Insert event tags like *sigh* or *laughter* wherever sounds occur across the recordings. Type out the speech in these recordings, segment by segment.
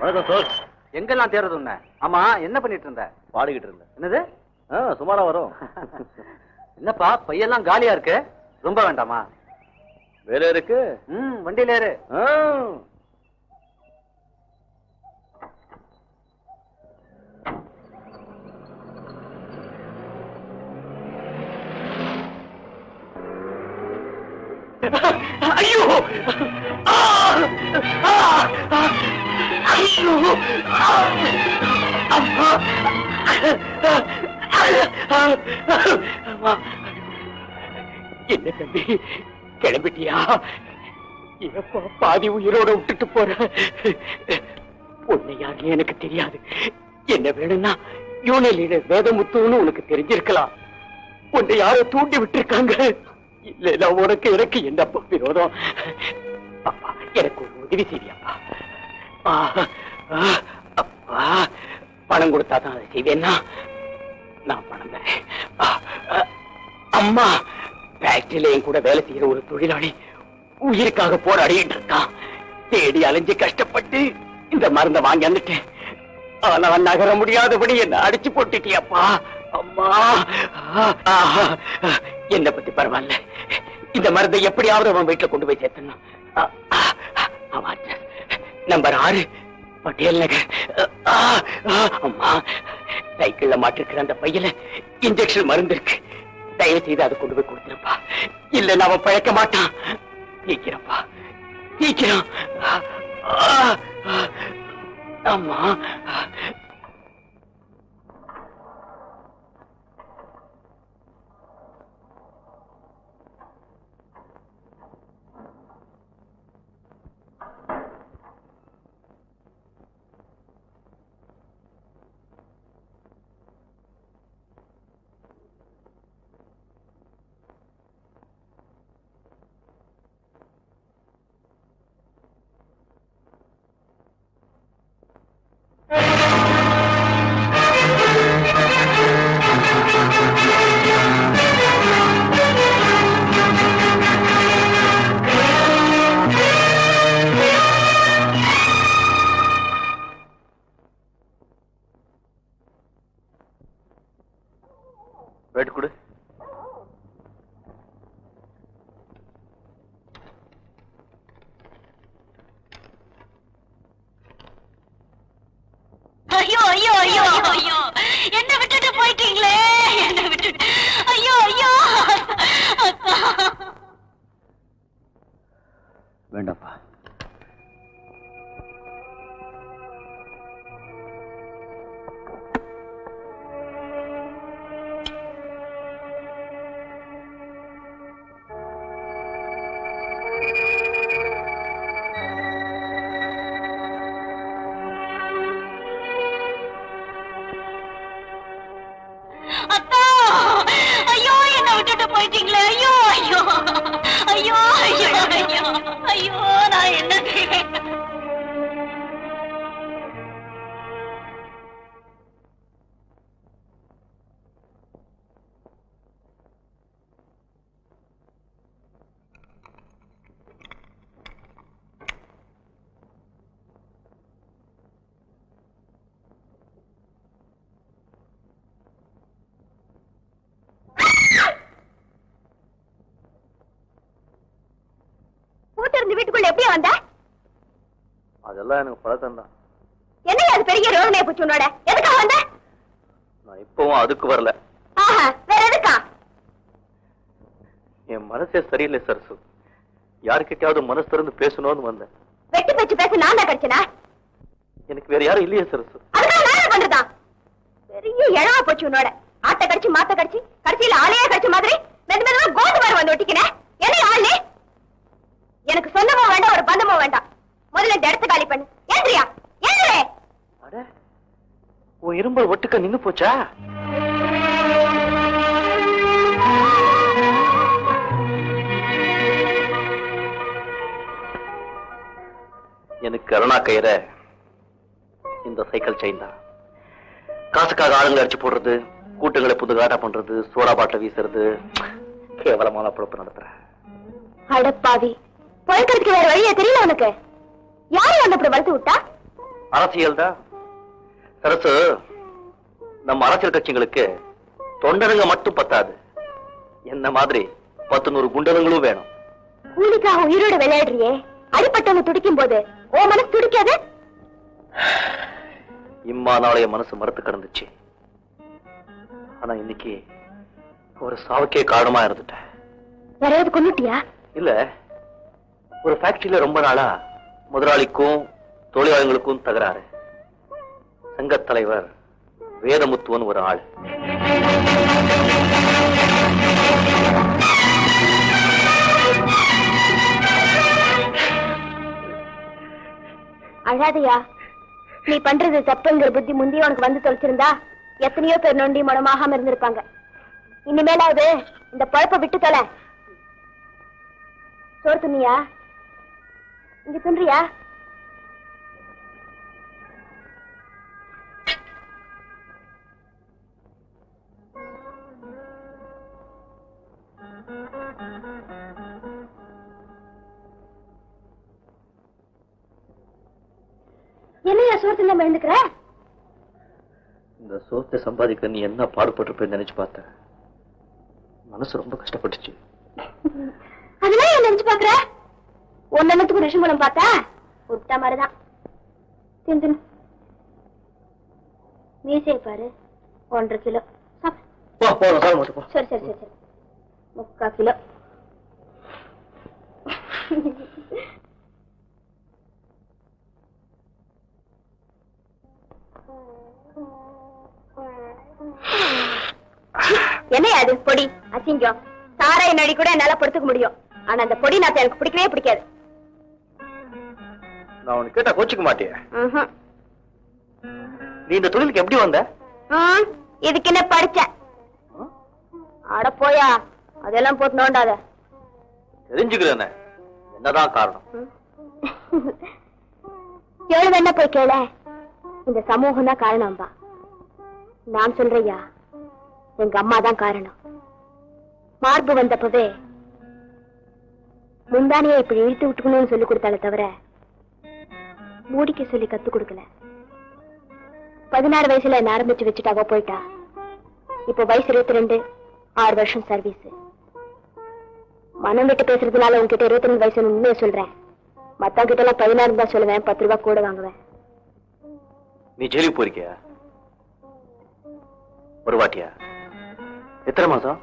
வணக்கம் சார் எங்கெல்லாம் தேடுறது உன்னை? ஆமா என்ன பண்ணிட்டு இருந்த? பாடிக்கிட்டு இருந்தேன். என்னது? ஆ சுமாரா வரும். என்னப்பா பையெல்லாம் காலியா இருக்கு? ரொம்ப வேண்டாமா? வேலை இருக்கு. ம் வண்டியில ஏறு. ஆ. ஐயோ! என்ன தம்பி கிளம்பிட்டியா? எப்ப பாதி உயிரோட விட்டுட்டு போற? உன்னை யாருன்னு எனக்கு தெரியாது. என்ன வேணும்னா யூனியன் வேதமுத்துன்னு உனக்கு தெரிஞ்சிருக்கலாம். உன்னை யாரோ தூண்டி விட்டுருக்காங்க. இல்ல உனக்கு எனக்கு என்னப்பா விரோதம்? அப்பா எனக்கு ஒரு உதவி செய்வியாப்பா பணம் கொடுத்தாதான் அதை செய்வேன்னா நான் பணம் தரேன் அம்மா ஃபேக்டரியில என் கூட வேலை செய்யற ஒரு தொழிலாளி உயிருக்காக போராடிட்டு இருக்கான் தேடி அலைஞ்சு கஷ்டப்பட்டு இந்த மருந்தை வாங்கி வந்துட்டேன் ஆனா அவன் நகர முடியாதபடி என்ன அடிச்சு போட்டுட்டியப்பா அம்மா ஆ, என்ன பத்தி பரவாயில்ல இந்த மருந்தை எப்படியாவது அவன் வீட்டுல கொண்டு போய் சேர்த்தணும் அவன். நம்பர் ஆறு பட்டேல் நகர். அம்மா. சைக்கிள்ல மாட்டிருக்கிற அந்த பையில இன்ஜெக்ஷன் மருந்து இருக்கு. தயவு செய்து அதை கொண்டு போய் கொடுத்துருப்பா. இல்ல நாம பழக்க மாட்டான். சீக்கிரம்ப்பா சீக்கிரம் அம்மா. you. *laughs* வேண்டாப்பா. வீட்டுக்குள்ள எப்படி வந்த? அதெல்லாம் எனக்கு பழக்கம் தான் என்ன அது பெரிய ரோகனைய பூச்சி உன்னோட? எதுக்காக வந்த? நான் இப்பவும் அதுக்கு வரல. ஆஹா வேற எதுக்கா? என் மனசே சரியில்லை சரசு. யாருக்கிட்டயாவது மனசு திறந்து பேசணும்னு வந்தேன். வெட்டி பேச்சு பேச நான் தான் கிடைச்சனா? எனக்கு வேற யாரும் இல்லையே சரசு. அதுக்காக நான் பண்றதா? பெரிய இழவா போச்சு உன்னோட. ஆட்ட கடிச்சு மாத்த கடிச்சு கடைசியில ஆளையே கடிச்ச மாதிரி மெது மெதுவா மாதிரி வந்து ஒட்டிக்கின. என்ன ஆளு? எனக்கு பந்தமோ வேண்டாம் முதல்ல இந்த இடத்த காலி பண்ணு ஏந்திரியா ஏந்திரே அட உன் இரும்பல் ஒட்டுக்க நின்னு போச்சா? எனக்கு கருணா கயிற இந்த சைக்கிள் செயின் தான். காசுக்காக ஆளுங்களை அடிச்சு போடுறது கூட்டங்களை புது காட்டா பண்றது சோடா பாட்டில் வீசுறது கேவலமான பொழப்பு நடத்துறேன் அடப்பாவி பொழைக்கிறதுக்கு வேற வழியே தெரியல உனக்கு. யாரு வந்து அப்படி வளர்த்து விட்டா? அரசியல் தான். சரசு நம்ம அரசியல் கட்சிகளுக்கு தொண்டனுங்க மட்டும் பத்தாது. என்ன மாதிரி பத்து நூறு குண்டனுங்களும் வேணும். கூலிக்காக உயிரோட விளையாடுறியே. அடிப்பட்டவங்க துடிக்கும் போது ஓ மனசு துடிக்காது? இம்மா நாளைய மனசு மறுத்து கிடந்துச்சு. ஆனா இன்னைக்கு ஒரு சாவுக்கே காரணமா இருந்துட்டேன் யாரையாவது கொண்டுட்டியா இல்ல. ஒரு ஃபேக்டரியில ரொம்ப நாளா முதலாளிக்கும் தொழிலாளர்களுக்கும் தகராறு. சங்க தலைவர் வேதமுத்துவன் ஒரு ஆள். அழாதையா நீ பண்றது தப்புங்கிற புத்தி முந்தைய உனக்கு வந்து தொலைச்சிருந்தா எத்தனையோ பேர் நொண்டி மனமாகாம இருந்திருப்பாங்க. இனிமேலாவது இந்த பழப்ப விட்டு தொலை. சோறு துணியா இங்க துன்றியா? என்னையா சோறு தின்னாம எழுந்துக்கிற? இந்த சோத்தை சம்பாதிக்க நீ என்ன பாடுபட்டிருப்பேன்னு நினைச்சு பார்த்தேன். மனசு ரொம்ப கஷ்டப்பட்டுச்சு. அதெல்லாம் ஏன் நினைச்சு பாக்குற ஒன்னத்துக்கு விஷம் குணம் பார்த்தா விட்டா மாதிரிதான். தின்னு. மீசையை பாரு. ஒன்றரை கிலோ. சரி சரி சரி சரி. முக்கா கிலோ. என்னையா அது பொடி? அசிங்கம். சாராய நடி கூட என்னால பொறுத்துக்க முடியும். ஆனா அந்த பொடி நாத்த எனக்கு பிடிக்கவே பிடிக்காது. நான் உனக்கு கேட்டா கோச்சிக்க மாட்டேன். நீ இந்த தொழிலுக்கு எப்படி வந்த? இதுக்கு என்ன படிச்சேன் அட போயா அதெல்லாம் போட்டு நோண்டாத. தெரிஞ்சுக்கிறேன். என்னதான் காரணம்? எவ்வளவு *laughs* என்ன போய் கேள? இந்த சமூகம் தான் காரணம்பா நான் சொல்றையா எங்க அம்மா தான் காரணம். மார்பு வந்தப்பவே முந்தானியை இப்படி இழுத்து விட்டுக்கணும்னு சொல்லி கொடுத்தாலே தவிர மூடிக்க சொல்லி கத்து கொடுக்கல. பதினாறு வயசுல என்ன ஆரம்பிச்சு வச்சுட்டாவோ அவ போயிட்டா. இப்ப வயசு இருபத்தி ரெண்டு ஆறு வருஷம் சர்வீஸ் மனம் விட்டு பேசுறதுனால உன்கிட்ட இருபத்தி ரெண்டு வயசு உண்மையை சொல்றேன். மத்தவங்க கிட்ட எல்லாம் பதினாறு தான் சொல்லுவேன் பத்து ரூபாய் கூட வாங்குவேன். நீ ஜெயிலுக்கு போயிருக்கியா? ஒரு வாட்டியா? எத்தனை மாசம்?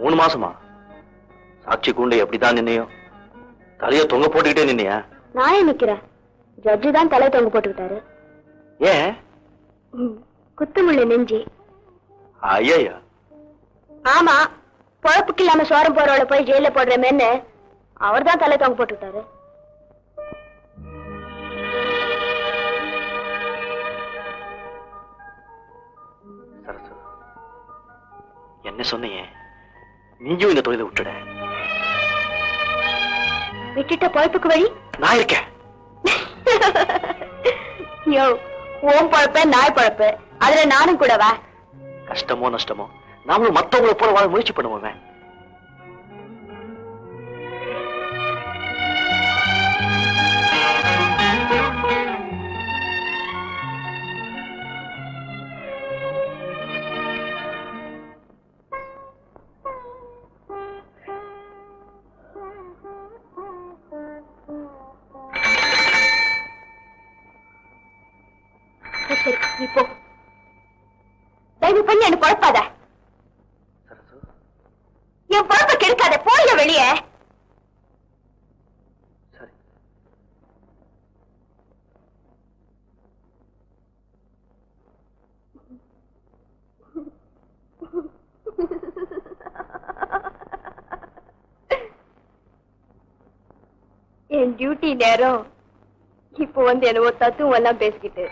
மூணு மாசமா? சாட்சி கூண்டு எப்படிதான் நின்னையோ? தலைய தொங்க போட்டுக்கிட்டே நின்னையா? நான் நிக்கிறேன்? ஜட்ஜி தான் தலை தொங்க போட்டுக்கிட்டாரு. ஏன்? குத்துமுள்ள நெஞ்சி. ஐயா ஆமா பொழப்புக்கு இல்லாம சோரம் போறவள போய் ஜெயில போடுறமேன்னு அவர் தான் தலை தொங்க போட்டுக்கிட்டாரு. என்ன சொன்னியே? நீயும் இந்த தொழிலை விட்டுட. விட்டுட்ட பொழப்புக்கு வழி? நான் இருக்கேன். *laughs* யோ ஓம் பொழப்ப நாய் பொழப்பு. அதுல நானும் கூடவா? கஷ்டமோ நஷ்டமோ. நாமளும் மத்தவங்களை போல வாழ முயற்சி பண்ணுவோமே. சரி, நீ போ. தயவு பண்ணி என்ன குழப்பாத என் பொழப்ப கெடுக்காத. போய வெளியே. என் டியூட்டி நேரம். இப்போ வந்து என்னவோ தத்துவம் எல்லாம் பேசிக்கிட்டு.